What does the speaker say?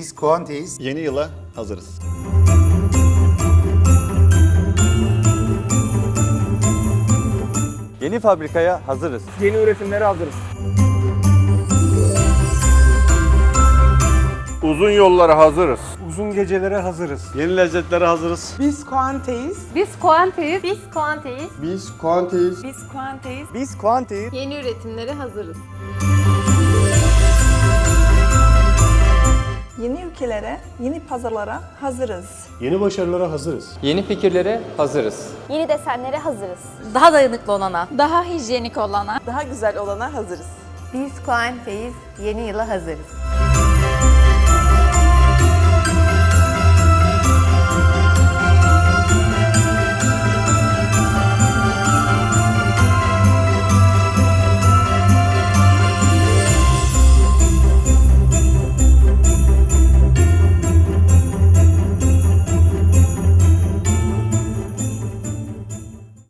Biz Kuanteyiz. Yeni yıla hazırız. Yeni fabrikaya hazırız. Yeni üretimlere hazırız. Uzun yollara hazırız. Uzun gecelere hazırız. Yeni lezzetlere hazırız. Biz Kuanteyiz. Biz Kuanteyiz. Biz Kuanteyiz. Biz Kuanteyiz. Biz Kuanteyiz. Biz Quanteyiz. Yeni üretimlere hazırız. Ülkelere, yeni pazarlara hazırız. Yeni başarılara hazırız. Yeni fikirlere hazırız. Yeni desenlere hazırız. Daha dayanıklı olana. Daha hijyenik olana. Daha güzel olana hazırız. Biz Kuanteyiz. Yeni yıla hazırız.